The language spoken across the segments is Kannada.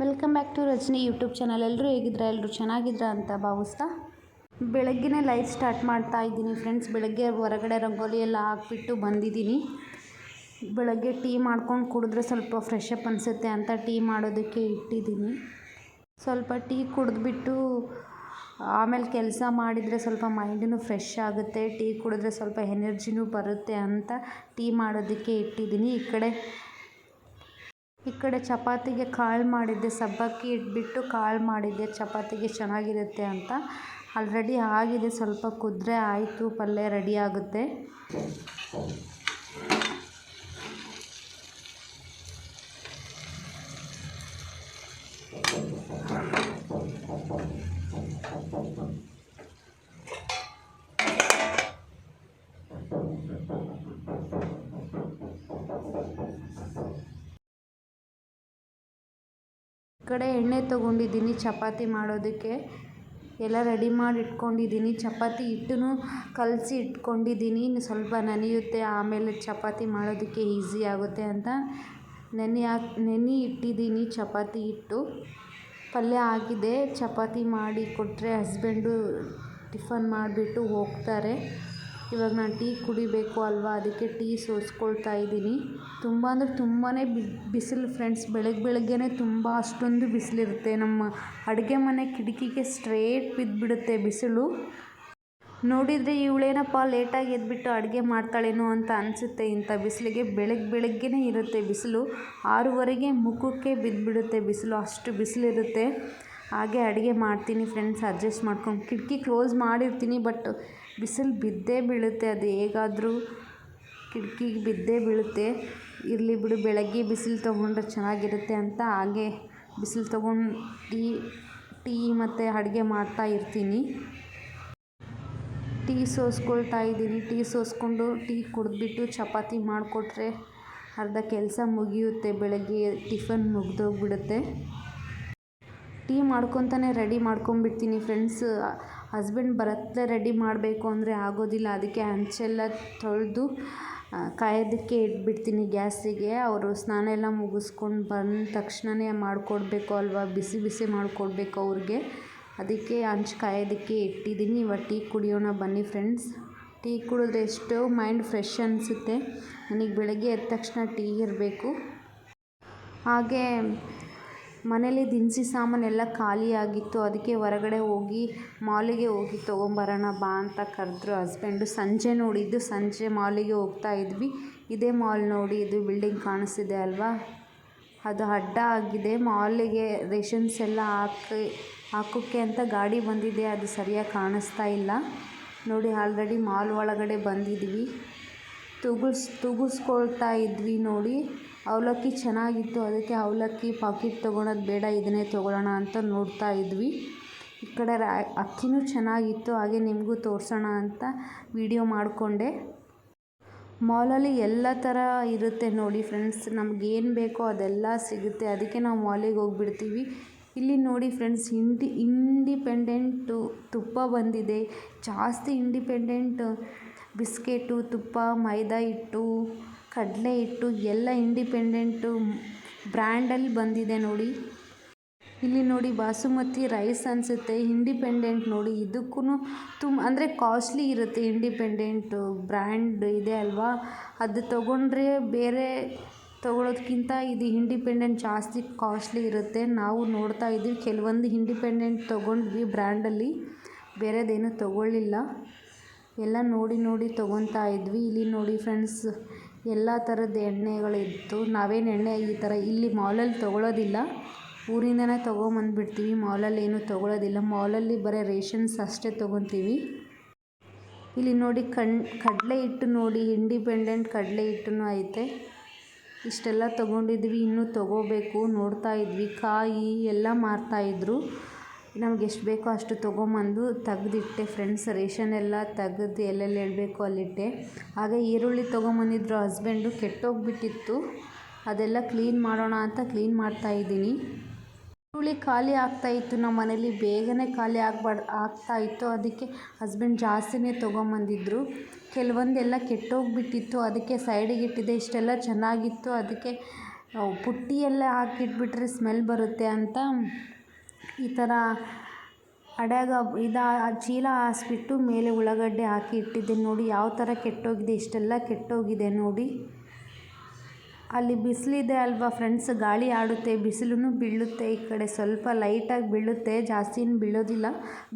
Welcome back to Rajani YouTube channel. ಎಲ್ಲರೂ ಹೇಗಿದ್ರೆ ಎಲ್ಲರೂ ಚೆನ್ನಾಗಿದ್ರ ಅಂತ ಭಾವಿಸ್ತಾ ಬೆಳಗ್ಗೆನೇ ಲೈಫ್ ಸ್ಟಾರ್ಟ್ ಮಾಡ್ತಾ ಇದ್ದೀನಿ ಫ್ರೆಂಡ್ಸ್ ಬೆಳಗ್ಗೆ ಹೊರಗಡೆ ರಂಗೋಲಿ ಎಲ್ಲ ಹಾಕ್ಬಿಟ್ಟು ಬಂದಿದ್ದೀನಿ. ಬೆಳಗ್ಗೆ ಟೀ ಮಾಡ್ಕೊಂಡು ಕುಡಿದ್ರೆ ಸ್ವಲ್ಪ ಫ್ರೆಶ್ ಅಪ್ ಅನಿಸುತ್ತೆ ಅಂತ ಟೀ ಮಾಡೋದಕ್ಕೆ ಇಟ್ಟಿದ್ದೀನಿ. ಸ್ವಲ್ಪ ಟೀ ಕುಡಿದ್ಬಿಟ್ಟು ಆಮೇಲೆ ಕೆಲಸ ಮಾಡಿದರೆ ಸ್ವಲ್ಪ ಮೈಂಡೂ ಫ್ರೆಶ್ ಆಗುತ್ತೆ. ಟೀ ಕುಡಿದ್ರೆ ಸ್ವಲ್ಪ ಎನರ್ಜಿನೂ ಬರುತ್ತೆ ಅಂತ ಟೀ ಮಾಡೋದಕ್ಕೆ ಇಟ್ಟಿದ್ದೀನಿ. ಈ ಕಡೆ ಈ ಕಡೆ ಚಪಾತಿಗೆ ಕಾಳು ಮಾಡಿದ್ದೆ, ಸಬ್ಬಕ್ಕಿ ಇಟ್ಬಿಟ್ಟು ಕಾಳು ಮಾಡಿದ್ದೆ. ಚಪಾತಿಗೆ ಚೆನ್ನಾಗಿರುತ್ತೆ ಅಂತ. ಆಲ್ರೆಡಿ ಆಗಿದೆ, ಸ್ವಲ್ಪ ಕುದ್ರೆ ಆಯಿತು, ಪಲ್ಯ ರೆಡಿ ಆಗುತ್ತೆ. ಕಡೆ ಎಣ್ಣೆ ತೊಗೊಂಡಿದ್ದೀನಿ, ಚಪಾತಿ ಮಾಡೋದಕ್ಕೆ. ಎಲ್ಲ ರೆಡಿ ಮಾಡಿ ಇಟ್ಕೊಂಡಿದ್ದೀನಿ. ಚಪಾತಿ ಹಿಟ್ಟನ್ನು ಕಲಸಿ ಇಟ್ಕೊಂಡಿದ್ದೀನಿ. ಇನ್ನು ಸ್ವಲ್ಪ ನೆನೆಯುತ್ತೆ, ಆಮೇಲೆ ಚಪಾತಿ ಮಾಡೋದಕ್ಕೆ ಈಸಿ ಆಗುತ್ತೆ ಅಂತ ನೆನೆ ಹಾಕಿ ನೆನೆ ಇಟ್ಟಿದ್ದೀನಿ ಚಪಾತಿ ಹಿಟ್ಟು. ಪಲ್ಯ ಆಗಿದೆ. ಚಪಾತಿ ಮಾಡಿ ಕೊಟ್ಟರೆ ಹಸ್ಬೆಂಡು ಟಿಫನ್ ಮಾಡಿಬಿಟ್ಟು ಹೋಗ್ತಾರೆ. ಇವಾಗ ನಾನು ಟೀ ಕುಡಿಬೇಕು ಅಲ್ವಾ? ಅದಕ್ಕೆ ಟೀ ಸೋಸ್ಕೊಳ್ತಾ ಇದ್ದೀನಿ. ತುಂಬ ಅಂದರೆ ತುಂಬಾ ಬಿಸಿಲು ಫ್ರೆಂಡ್ಸ್ ಬೆಳಗ್ಗೆ ಬೆಳಗ್ಗೆನೇ ತುಂಬ ಅಷ್ಟೊಂದು ಬಿಸಿಲಿರುತ್ತೆ. ನಮ್ಮ ಅಡುಗೆ ಮನೆ ಕಿಟಕಿಗೆ ಸ್ಟ್ರೇಟ್ ಬಿದ್ದುಬಿಡುತ್ತೆ ಬಿಸಿಲು. ನೋಡಿದರೆ ಇವಳೇನಪ್ಪ ಲೇಟಾಗಿ ಎದ್ಬಿಟ್ಟು ಅಡುಗೆ ಮಾಡ್ತಾಳೇನೋ ಅಂತ ಅನಿಸುತ್ತೆ ಇಂಥ ಬಿಸಿಲಿಗೆ. ಬೆಳಗ್ಗೆ ಬೆಳಗ್ಗೆನೇ ಇರುತ್ತೆ ಬಿಸಿಲು. ಆರೂವರೆಗೆ ಮುಖಕ್ಕೆ ಬಿದ್ದುಬಿಡುತ್ತೆ ಬಿಸಿಲು. ಅಷ್ಟು ಬಿಸಿಲಿರುತ್ತೆ. ಹಾಗೆ ಅಡುಗೆ ಮಾಡ್ತೀನಿ ಫ್ರೆಂಡ್ಸ್ ಅಡ್ಜಸ್ಟ್ ಮಾಡ್ಕೊಂಡು ಕಿಟಕಿ ಕ್ಲೋಸ್ ಮಾಡಿರ್ತೀನಿ ಬಟ್ ಬಿಸಿಲು ಬಿದ್ದೇ ಬೀಳುತ್ತೆ, ಅದು ಹೇಗಾದರೂ ಕಿಟಕಿಗೆ ಬಿದ್ದೇ ಬೀಳುತ್ತೆ. ಇರಲಿ ಬಿಡು, ಬೆಳಗ್ಗೆ ಬಿಸಿಲು ತೊಗೊಂಡ್ರೆ ಚೆನ್ನಾಗಿರುತ್ತೆ ಅಂತ ಹಾಗೆ ಬಿಸಿಲು ತೊಗೊಂಡು ಟೀ ಟೀ ಮತ್ತು ಅಡುಗೆ ಮಾಡ್ತಾ ಇರ್ತೀನಿ. ಟೀ ಸೋಸ್ಕೊಳ್ತಾ ಇದ್ದೀನಿ, ಟೀ ಸೋಸ್ಕೊಂಡು ಟೀ ಕುಡಿದ್ಬಿಟ್ಟು ಚಪಾತಿ ಮಾಡಿಕೊಟ್ರೆ ಅರ್ಧ ಕೆಲಸ ಮುಗಿಯುತ್ತೆ, ಬೆಳಗ್ಗೆ ಟಿಫನ್ ಮುಗ್ದೋಗ್ಬಿಡುತ್ತೆ. ಟೀ ಮಾಡ್ಕೊತಾನೆ ರೆಡಿ ಮಾಡ್ಕೊಂಬಿಡ್ತೀನಿ ಫ್ರೆಂಡ್ಸ್. ಹಸ್ಬೆಂಡ್ ಬರತ್ತೆ ರೆಡಿ ಮಾಡಬೇಕು ಅಂದರೆ ಆಗೋದಿಲ್ಲ. ಅದಕ್ಕೆ ಹಂಚೆಲ್ಲ ತೊಳೆದು ಕಾಯೋದಕ್ಕೆ ಇಟ್ಬಿಡ್ತೀನಿ ಗ್ಯಾಸಿಗೆ. ಅವರು ಸ್ನಾನ ಎಲ್ಲ ಮುಗಿಸ್ಕೊಂಡು ಬಂದ ತಕ್ಷಣವೇ ಮಾಡಿಕೊಡ್ಬೇಕು ಅಲ್ವಾ? ಬಿಸಿ ಬಿಸಿ ಮಾಡಿಕೊಡ್ಬೇಕು ಅವ್ರಿಗೆ. ಅದಕ್ಕೆ ಹಂಚು ಕಾಯೋದಕ್ಕೆ ಇಟ್ಟಿದ್ದೀನಿ. ಇವಾಗ ಟೀ ಕುಡಿಯೋಣ ಬನ್ನಿ ಫ್ರೆಂಡ್ಸ್. ಟೀ ಕುಡಿದ್ರೆ ಎಷ್ಟೋ ಮೈಂಡ್ ಫ್ರೆಶ್ ಅನಿಸುತ್ತೆ. ನನಗೆ ಬೆಳಗ್ಗೆ ಎದ್ದ ತಕ್ಷಣ ಟೀ ಇರಬೇಕು. ಹಾಗೆ ಮನೇಲಿ ದಿನಸಿ ಸಾಮಾನೆಲ್ಲ ಖಾಲಿಯಾಗಿತ್ತು. ಅದಕ್ಕೆ ಹೊರಗಡೆ ಹೋಗಿ ಮಾಲಿಗೆ ಹೋಗಿ ತೊಗೊಂಬರೋಣ ಬಾ ಅಂತ ಕರೆದ್ರು ಹಸ್ಬೆಂಡು. ಸಂಜೆ ನೋಡಿದ್ದು ಸಂಜೆ ಮಾಲಿಗೆ ಹೋಗ್ತಾ ಇದ್ವಿ. ಇದೇ ಮಾಲ್ ನೋಡಿ ಇದು ಬಿಲ್ಡಿಂಗ್ ಕಾಣಿಸ್ತಿದೆ ಅಲ್ವಾ? ಅದು ಅಡ್ಡ ಆಗಿದೆ. ಮಾಲಿಗೆ ರೇಷನ್ಸ್ ಎಲ್ಲ ಹಾಕಿ ಹಾಕೋಕ್ಕೆ ಅಂತ ಗಾಡಿ ಬಂದಿದೆ. ಅದು ಸರಿಯಾಗಿ ಕಾಣಿಸ್ತಾ ಇಲ್ಲ. ನೋಡಿ, ಆಲ್ರೆಡಿ ಮಾಲ್ ಒಳಗಡೆ ಬಂದಿದ್ವಿ. ತುಗುಸ್ ತುಗುಸ್ಕೊಳ್ತಾ ಇದ್ವಿ ನೋಡಿ. ಅವಲಕ್ಕಿ ಚೆನ್ನಾಗಿತ್ತು, ಅದಕ್ಕೆ ಅವಲಕ್ಕಿ ಪಾಕಿಟ್ ತೊಗೊಳೋದು ಬೇಡ, ಇದನ್ನೇ ತೊಗೊಳ್ಳೋಣ ಅಂತ ನೋಡ್ತಾ ಇದ್ವಿ. ಈ ಕಡೆ ರಾ, ಅಕ್ಕಿನೂ ಚೆನ್ನಾಗಿತ್ತು, ಹಾಗೆ ನಿಮಗೂ ತೋರಿಸೋಣ ಅಂತ ವಿಡಿಯೋ ಮಾಡಿಕೊಂಡೆ. ಮಾಲಲ್ಲಿ ಎಲ್ಲ ಥರ ಇರುತ್ತೆ ನೋಡಿ ಫ್ರೆಂಡ್ಸ್ ನಮಗೇನು ಬೇಕೋ ಅದೆಲ್ಲ ಸಿಗುತ್ತೆ, ಅದಕ್ಕೆ ನಾವು ಮಾಲಿಗೆ ಹೋಗ್ಬಿಡ್ತೀವಿ. ಇಲ್ಲಿ ನೋಡಿ ಫ್ರೆಂಡ್ಸ್ ಇಂಡಿ ಇಂಡಿಪೆಂಡೆಂಟು ತುಪ್ಪ ಬಂದಿದೆ. ಜಾಸ್ತಿ ಇಂಡಿಪೆಂಡೆಂಟ್ ಬಿಸ್ಕೆಟು, ತುಪ್ಪ, ಮೈದಾ ಹಿಟ್ಟು ಕಡಲೆ ಹಿಟ್ಟು ಎಲ್ಲ ಇಂಡಿಪೆಂಡೆಂಟು ಬ್ರ್ಯಾಂಡಲ್ಲಿ ಬಂದಿದೆ ನೋಡಿ. ಇಲ್ಲಿ ನೋಡಿ ಬಾಸುಮತಿ ರೈಸ್ ಅನಿಸುತ್ತೆ ಇಂಡಿಪೆಂಡೆಂಟ್ ನೋಡಿ. ಇದಕ್ಕೂ ತುಂಬ ಅಂದರೆ ಕಾಸ್ಟ್ಲಿ ಇರುತ್ತೆ ಇಂಡಿಪೆಂಡೆಂಟು ಬ್ರ್ಯಾಂಡ್ ಇದೆ ಅಲ್ವಾ? ಅದು ತೊಗೊಂಡ್ರೆ ಬೇರೆ ತೊಗೊಳೋದ್ಕಿಂತ ಇದು ಇಂಡಿಪೆಂಡೆಂಟ್ ಜಾಸ್ತಿ ಕಾಸ್ಟ್ಲಿ ಇರುತ್ತೆ. ನಾವು ನೋಡ್ತಾ ಇದ್ವಿ ಕೆಲವೊಂದು ಇಂಡಿಪೆಂಡೆಂಟ್ ತೊಗೊಂಡ್ವಿ ಬ್ರ್ಯಾಂಡಲ್ಲಿ ಬೇರೆದೇನು ತೊಗೊಳ್ಳಿಲ್ಲ. ಎಲ್ಲ ನೋಡಿ ನೋಡಿ ತೊಗೊತಾ ಇದ್ವಿ. ಇಲ್ಲಿ ನೋಡಿ ಫ್ರೆಂಡ್ಸ್ ಎಲ್ಲ ಥರದ ಎಣ್ಣೆಗಳಿತ್ತು. ನಾವೇನು ಎಣ್ಣೆ ಈ ಥರ ಇಲ್ಲಿ ಮಾಲಲ್ಲಿ ತೊಗೊಳೋದಿಲ್ಲ. ಊರಿಂದನೇ ತೊಗೊಂಬಂದ್ಬಿಡ್ತೀವಿ. ಮಾಲಲ್ಲಿ ಏನೂ ತೊಗೊಳೋದಿಲ್ಲ. ಮಾಲಲ್ಲಿ ಬರೀ ರೇಷನ್ಸ್ ಅಷ್ಟೇ ತೊಗೊತೀವಿ. ಇಲ್ಲಿ ನೋಡಿ ಕಣ್, ಕಡಲೆ ಹಿಟ್ಟು ನೋಡಿ ಇಂಡಿಪೆಂಡೆಂಟ್ ಕಡಲೆ ಹಿಟ್ಟೂ ಐತೆ. ಇಷ್ಟೆಲ್ಲ ತೊಗೊಂಡಿದ್ವಿ, ಇನ್ನೂ ತೊಗೋಬೇಕು ನೋಡ್ತಾ ಇದ್ವಿ. ಕಾಯಿ ಎಲ್ಲ ಮಾರ್ತಾಯಿದ್ರು ನಮ್ಗೆ ಎಷ್ಟು ಬೇಕೋ ಅಷ್ಟು ತೊಗೊಂಬಂದು ತೆಗ್ದಿಟ್ಟೆ ಫ್ರೆಂಡ್ಸ್ ರೇಷನ್ ಎಲ್ಲ ತೆಗೆದು ಎಲ್ಲೆಲ್ಲಿ ಹೇಳಬೇಕು ಅಲ್ಲಿಟ್ಟೆ. ಹಾಗೆ ಈರುಳ್ಳಿ ತೊಗೊಂಬಂದಿದ್ರು ಹಸ್ಬೆಂಡು ಕೆಟ್ಟೋಗ್ಬಿಟ್ಟಿತ್ತು. ಅದೆಲ್ಲ ಕ್ಲೀನ್ ಮಾಡೋಣ ಅಂತ ಕ್ಲೀನ್ ಮಾಡ್ತಾಯಿದ್ದೀನಿ ಈರುಳ್ಳಿ ಖಾಲಿ ಆಗ್ತಾಯಿತ್ತು ನಮ್ಮ ಮನೇಲಿ ಬೇಗನೆ ಖಾಲಿ ಆಗ್ಬಾರ್ದು ಆಗ್ತಾಯಿತ್ತು ಅದಕ್ಕೆ ಹಸ್ಬೆಂಡ್ ಜಾಸ್ತಿನೇ ತೊಗೊಂಬಂದಿದ್ರು. ಕೆಲವೊಂದೆಲ್ಲ ಕೆಟ್ಟೋಗಿಬಿಟ್ಟಿತ್ತು. ಅದಕ್ಕೆ ಸೈಡಿಗೆ ಇಟ್ಟಿದೆ ಇಷ್ಟೆಲ್ಲ ಚೆನ್ನಾಗಿತ್ತು. ಅದಕ್ಕೆ ಪುಟ್ಟಿಯೆಲ್ಲ ಪುಟ್ಟಿ ಹಾಕಿಟ್ಬಿಟ್ರೆ ಸ್ಮೆಲ್ ಬರುತ್ತೆ ಅಂತ ಈ ಥರ ಅಡ್ಯಾಗ ಇದು ಚೀಲ ಹಾಸ್ಬಿಟ್ಟು ಮೇಲೆ ಉಳ್ಳಾಗಡ್ಡೆ ಹಾಕಿ ಇಟ್ಟಿದ್ದೆ ನೋಡಿ, ಯಾವ ಥರ ಕೆಟ್ಟೋಗಿದೆ, ಇಷ್ಟೆಲ್ಲ ಕೆಟ್ಟೋಗಿದೆ ನೋಡಿ. ಅಲ್ಲಿ ಬಿಸಿಲಿದೆ ಅಲ್ವಾ ಫ್ರೆಂಡ್ಸ್ ಗಾಳಿ ಆಡುತ್ತೆ ಬಿಸಿಲೂ ಬೀಳುತ್ತೆ, ಈ ಕಡೆ ಸ್ವಲ್ಪ ಲೈಟಾಗಿ ಬೀಳುತ್ತೆ, ಜಾಸ್ತಿನೂ ಬೀಳೋದಿಲ್ಲ.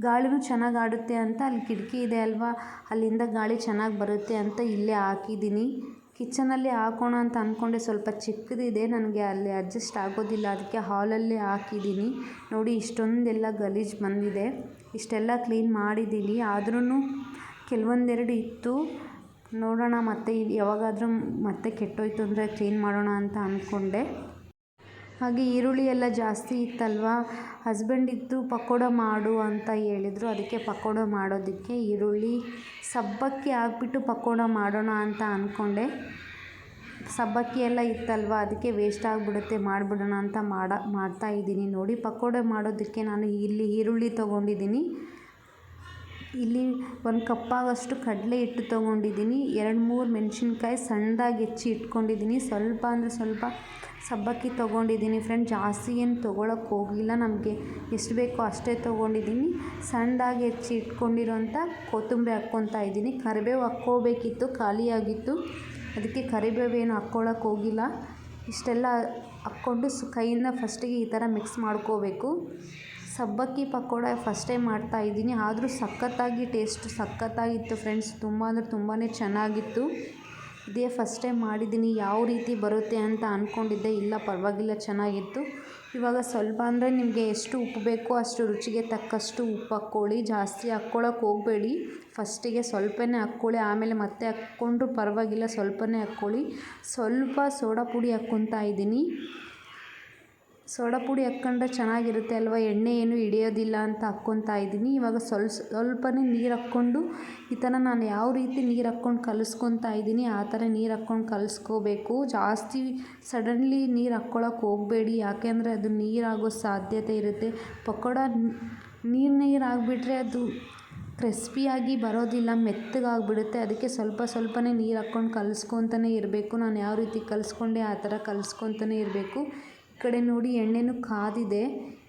ಗಾಳಿನೂ ಚೆನ್ನಾಗಿ ಆಡುತ್ತೆ ಅಂತ ಅಲ್ಲಿ ಕಿಟಕಿ ಇದೆ ಅಲ್ವಾ, ಅಲ್ಲಿಂದ ಗಾಳಿ ಚೆನ್ನಾಗಿ ಬರುತ್ತೆ ಅಂತ ಇಲ್ಲೇ ಹಾಕಿದ್ದೀನಿ. ಕಿಚನಲ್ಲಿ ಹಾಕೋಣ ಅಂತ ಅಂದ್ಕೊಂಡೆ ಸ್ವಲ್ಪ ಚಿಕ್ಕದಿದೆ, ನನಗೆ ಅಲ್ಲಿ ಅಡ್ಜಸ್ಟ್ ಆಗೋದಿಲ್ಲ. ಅದಕ್ಕೆ ಹಾಲಲ್ಲಿ ಹಾಕಿದ್ದೀನಿ. ನೋಡಿ, ಇಷ್ಟೊಂದೆಲ್ಲ ಗಲೀಜು ಬಂದಿದೆ. ಇಷ್ಟೆಲ್ಲ ಕ್ಲೀನ್ ಮಾಡಿದ್ದೀನಿ. ಆದ್ರೂ ಕೆಲವೊಂದೆರಡು ಇತ್ತು. ನೋಡೋಣ ಮತ್ತೆ, ಯಾವಾಗಾದರೂ ಮತ್ತೆ ಕೆಟ್ಟೋಯ್ತು ಅಂದರೆ ಕ್ಲೀನ್ ಮಾಡೋಣ ಅಂತ ಅಂದ್ಕೊಂಡೆ ಹಾಗೆ ಈರುಳ್ಳಿ ಎಲ್ಲ ಜಾಸ್ತಿ ಇತ್ತಲ್ವ? ಹಸ್ಬೆಂಡ್ ಇದ್ದು ಪಕೋಡ ಮಾಡು ಅಂತ ಹೇಳಿದರು. ಅದಕ್ಕೆ ಪಕೋಡ ಮಾಡೋದಕ್ಕೆ ಈರುಳ್ಳಿ ಸಬ್ಬಕ್ಕಿ ಹಾಕ್ಬಿಟ್ಟು ಪಕೋಡ ಮಾಡೋಣ ಅಂತ ಅಂದ್ಕೊಂಡೆ ಸಬ್ಬಕ್ಕಿ ಎಲ್ಲ ಇತ್ತಲ್ವ? ಅದಕ್ಕೆ ವೇಸ್ಟ್ ಆಗಿಬಿಡುತ್ತೆ, ಮಾಡಿಬಿಡೋಣ ಅಂತ ಮಾಡ ಮಾಡ್ತಾಯಿದ್ದೀನಿ ನೋಡಿ, ಪಕೋಡ ಮಾಡೋದಕ್ಕೆ ನಾನು ಇಲ್ಲಿ ಈರುಳ್ಳಿ ತೊಗೊಂಡಿದ್ದೀನಿ. ಇಲ್ಲಿ ಒಂದು ಕಪ್ಪಾಗಷ್ಟು ಕಡಲೆ ಹಿಟ್ಟು ತೊಗೊಂಡಿದ್ದೀನಿ. ಎರಡು ಮೂರು ಮೆಣಸಿನ್ಕಾಯಿ ಸಣ್ಣದಾಗಿ ಹೆಚ್ಚಿ ಇಟ್ಕೊಂಡಿದ್ದೀನಿ. ಸ್ವಲ್ಪ ಅಂದರೆ ಸ್ವಲ್ಪ ಸಬ್ಬಕ್ಕಿ ತೊಗೊಂಡಿದ್ದೀನಿ ಫ್ರೆಂಡ್. ಜಾಸ್ತಿ ಏನು ತೊಗೊಳಕ್ಕೆ ಹೋಗಿಲ್ಲ ನಮಗೆ. ಎಷ್ಟು ಬೇಕೋ ಅಷ್ಟೇ ತೊಗೊಂಡಿದ್ದೀನಿ. ಸಣ್ಣದಾಗಿ ಹೆಚ್ಚಿ ಇಟ್ಕೊಂಡಿರೋಂಥ ಕೊತ್ತಂಬರಿ ಹಾಕ್ಕೊತಾ ಇದ್ದೀನಿ. ಕರಿಬೇವು ಹಾಕ್ಕೋಬೇಕಿತ್ತು, ಖಾಲಿಯಾಗಿತ್ತು. ಅದಕ್ಕೆ ಕರಿಬೇವು ಏನು ಹಾಕ್ಕೊಳಕ್ಕೆ ಹೋಗಿಲ್ಲ. ಇಷ್ಟೆಲ್ಲ ಹಾಕ್ಕೊಂಡು ಸು, ಕೈಯಿಂದ ಫಸ್ಟಿಗೆ ಈ ಥರ ಮಿಕ್ಸ್ ಮಾಡ್ಕೋಬೇಕು. ಸಬ್ಬಕ್ಕಿ ಪಕೋಡ ಫಸ್ಟ್ ಟೈಮ್ ಮಾಡ್ತಾ ಇದ್ದೀನಿ. ಆದರೂ ಸಖತ್ತಾಗಿ ಟೇಸ್ಟ್ ಸಖತ್ತಾಗಿತ್ತು ಫ್ರೆಂಡ್ಸ್. ತುಂಬ ಅಂದರೆ ತುಂಬಾ ಚೆನ್ನಾಗಿತ್ತು. ಇದೇ ಫಸ್ಟ್ ಟೈಮ್ ಮಾಡಿದ್ದೀನಿ, ಯಾವ ರೀತಿ ಬರುತ್ತೆ ಅಂತ ಅಂದ್ಕೊಂಡಿದ್ದೆ ಇಲ್ಲ, ಪರವಾಗಿಲ್ಲ, ಚೆನ್ನಾಗಿತ್ತು. ಇವಾಗ ಸ್ವಲ್ಪ ಅಂದರೆ ನಿಮಗೆ ಎಷ್ಟು ಉಪ್ಪು ಬೇಕೋ ಅಷ್ಟು ರುಚಿಗೆ ತಕ್ಕಷ್ಟು ಉಪ್ಪು ಹಾಕ್ಕೊಳ್ಳಿ. ಜಾಸ್ತಿ ಹಾಕ್ಕೊಳಕ್ಕೆ ಹೋಗಬೇಡಿ. ಫಸ್ಟಿಗೆ ಸ್ವಲ್ಪನೇ ಹಾಕ್ಕೊಳ್ಳಿ, ಆಮೇಲೆ ಮತ್ತೆ ಹಾಕ್ಕೊಂಡ್ರೂ ಪರವಾಗಿಲ್ಲ, ಸ್ವಲ್ಪನೇ ಹಾಕ್ಕೊಳ್ಳಿ. ಸ್ವಲ್ಪ ಸೋಡಾ ಪುಡಿ ಹಾಕ್ಕೊತಾ ಇದ್ದೀನಿ. ಸೋಡಾ ಪುಡಿ ಹಾಕ್ಕೊಂಡ್ರೆ ಚೆನ್ನಾಗಿರುತ್ತೆ ಅಲ್ವಾ? ಎಣ್ಣೆ ಏನು ಹಿಡಿಯೋದಿಲ್ಲ ಅಂತ ಹಾಕ್ಕೊತಾ ಇದ್ದೀನಿ. ಇವಾಗ ಸ್ವಲ್ಪ ಸ್ವಲ್ಪನೇ ನೀರು ಹಾಕ್ಕೊಂಡು ಈ ಥರ ನಾನು ಯಾವ ರೀತಿ ನೀರು ಹಾಕ್ಕೊಂಡು ಕಲಿಸ್ಕೊತಾ ಇದ್ದೀನಿ, ಆ ಥರ ನೀರು ಹಾಕ್ಕೊಂಡು ಕಲಿಸ್ಕೋಬೇಕು. ಜಾಸ್ತಿ ಸಡನ್ಲಿ ನೀರು ಹಾಕ್ಕೊಳಕ್ಕೆ ಹೋಗಬೇಡಿ. ಯಾಕೆಂದರೆ ಅದು ನೀರಾಗೋ ಸಾಧ್ಯತೆ ಇರುತ್ತೆ. ಪಕೋಡ ನೀರು ನೀರು ಆಗಿಬಿಟ್ರೆ ಅದು ಕ್ರಿಸ್ಪಿಯಾಗಿ ಬರೋದಿಲ್ಲ, ಮೆತ್ತಗಾಗ್ಬಿಡುತ್ತೆ. ಅದಕ್ಕೆ ಸ್ವಲ್ಪ ಸ್ವಲ್ಪನೇ ನೀರು ಹಾಕ್ಕೊಂಡು ಕಲಿಸ್ಕೊತಾನೆ ಇರಬೇಕು. ನಾನು ಯಾವ ರೀತಿ ಕಲಿಸ್ಕೊಂಡೆ ಆ ಥರ ಕಲಿಸ್ಕೊತಾನೆ ಇರಬೇಕು. ಕಡೆ ನೋಡಿ ಎಣ್ಣೆನೂ ಕಾದಿದೆ.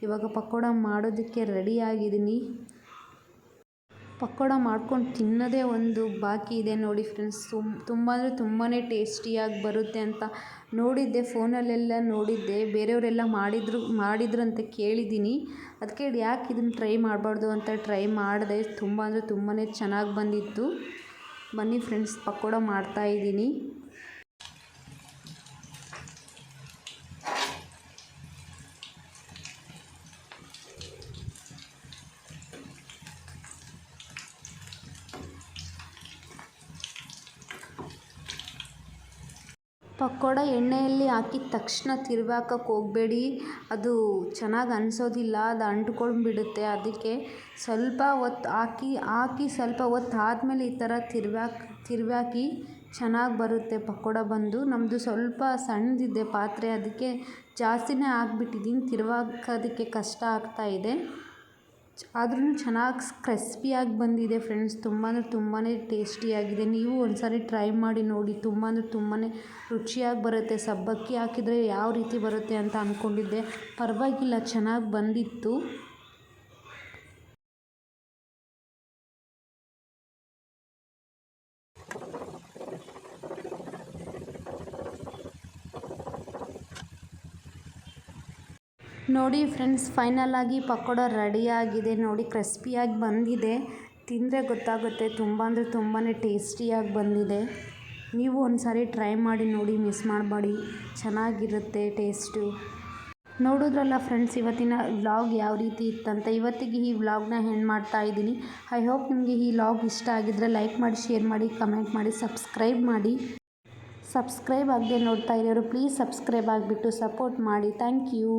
ಇವಾಗ ಪಕೋಡ ಮಾಡೋದಕ್ಕೆ ರೆಡಿಯಾಗಿದ್ದೀನಿ ಪಕೋಡ ಮಾಡ್ಕೊಂಡು ತಿನ್ನೋದೇ ಒಂದು ಬಾಕಿ ಇದೆ ನೋಡಿ ಫ್ರೆಂಡ್ಸ್ ತುಂಬ ತುಂಬ ಅಂದರೆ ತುಂಬಾ ಟೇಸ್ಟಿಯಾಗಿ ಬರುತ್ತೆ ಅಂತ ನೋಡಿದ್ದೆ, ಫೋನಲ್ಲೆಲ್ಲ ನೋಡಿದ್ದೆ. ಬೇರೆಯವರೆಲ್ಲ ಮಾಡಿದ್ರು ಮಾಡಿದ್ರು ಅಂತ ಕೇಳಿದ್ದೀನಿ. ಅದಕ್ಕೆ ಯಾಕೆ ಇದನ್ನು ಟ್ರೈ ಮಾಡಬಾರ್ದು ಅಂತ ಟ್ರೈ ಮಾಡಿದೆ. ತುಂಬ ಅಂದರೆ ತುಂಬಾ ಚೆನ್ನಾಗಿ ಬಂದಿತ್ತು. ಬನ್ನಿ ಫ್ರೆಂಡ್ಸ್ ಪಕೋಡ ಮಾಡ್ತಾಯಿದ್ದೀನಿ ಪಕೋಡ ಎಣ್ಣೆಯಲ್ಲಿ ಹಾಕಿದ ತಕ್ಷಣ ತಿರ್ವಾಕಕ್ಕೆ ಹೋಗಬೇಡಿ. ಅದು ಚೆನ್ನಾಗಿ ಅನಿಸೋದಿಲ್ಲ, ಅದು ಅಂಟ್ಕೊಂಡ್ಬಿಡುತ್ತೆ. ಅದಕ್ಕೆ ಸ್ವಲ್ಪ ಹೊತ್ತು ಹಾಕಿ ಹಾಕಿ ಸ್ವಲ್ಪ ಹೊತ್ತು ಆದಮೇಲೆ ಈ ಥರ ತಿರ್ವಾಕ್ ತಿರ್ವಾಕಿ ಚೆನ್ನಾಗಿ ಬರುತ್ತೆ ಪಕೋಡ ಬಂದು. ನಮ್ಮದು ಸ್ವಲ್ಪ ಸಣ್ಣದಿದೆ ಪಾತ್ರೆ, ಅದಕ್ಕೆ ಜಾಸ್ತಿನೇ ಹಾಕ್ಬಿಟ್ಟಿದ್ದೀನಿ ತಿರ್ವಾಕೋದಕ್ಕೆ ಕಷ್ಟ ಆಗ್ತಾಯಿದೆ ಆದ್ರೂ ಚೆನ್ನಾಗಿ ಕ್ರಿಸ್ಪಿಯಾಗಿ ಬಂದಿದೆ ಫ್ರೆಂಡ್ಸ್ ತುಂಬ ಅಂದರೆ ತುಂಬಾ ಟೇಸ್ಟಿಯಾಗಿದೆ ನೀವು ಒಂದು ಸಾರಿ ಟ್ರೈ ಮಾಡಿ ನೋಡಿ. ತುಂಬ ಅಂದರೆ ತುಂಬಾ ರುಚಿಯಾಗಿ ಬರುತ್ತೆ. ಸಬ್ಬಕ್ಕಿ ಹಾಕಿದರೆ ಯಾವ ರೀತಿ ಬರುತ್ತೆ ಅಂತ ಅಂದ್ಕೊಂಡಿದ್ದೆ ಪರವಾಗಿಲ್ಲ, ಚೆನ್ನಾಗಿ ಬಂದಿತ್ತು. ನೋಡಿ ಫ್ರೆಂಡ್ಸ್ ಫೈನಲಾಗಿ ಪಕೋಡ ರೆಡಿಯಾಗಿದೆ ನೋಡಿ ಕ್ರಿಸ್ಪಿಯಾಗಿ ಬಂದಿದೆ. ತಿಂದರೆ ಗೊತ್ತಾಗುತ್ತೆ, ತುಂಬ ಅಂದರೆ ತುಂಬಾ ಟೇಸ್ಟಿಯಾಗಿ ಬಂದಿದೆ. ನೀವು ಒಂದು ಸಾರಿ ಟ್ರೈ ಮಾಡಿ ನೋಡಿ ಮಿಸ್ ಮಾಡಬೇಡಿ. ಚೆನ್ನಾಗಿರುತ್ತೆ ಟೇಸ್ಟು ನೋಡಿದ್ರಲ್ಲ ಫ್ರೆಂಡ್ಸ್ ಇವತ್ತಿನ ವ್ಲಾಗ್ ಯಾವ ರೀತಿ ಇತ್ತಂತ. ಇವತ್ತಿಗೆ ಈ ವ್ಲಾಗ್ನ ಹೆಣ್ಣು ಮಾಡ್ತಾ ಇದ್ದೀನಿ. ಐ ಹೋಪ್ ನಿಮಗೆ ಈ ವ್ಲಾಗ್ ಇಷ್ಟ ಆಗಿದ್ದರೆ ಲೈಕ್ ಮಾಡಿ ಶೇರ್ ಮಾಡಿ ಕಮೆಂಟ್ ಮಾಡಿ ಸಬ್ಸ್ಕ್ರೈಬ್ ಮಾಡಿ. ಸಬ್ಸ್ಕ್ರೈಬ್ ಆಗದೆ ನೋಡ್ತಾ ಇರೋರು ಪ್ಲೀಸ್ ಸಬ್ಸ್ಕ್ರೈಬ್ ಆಗಿಬಿಟ್ಟು ಸಪೋರ್ಟ್ ಮಾಡಿ. Thank you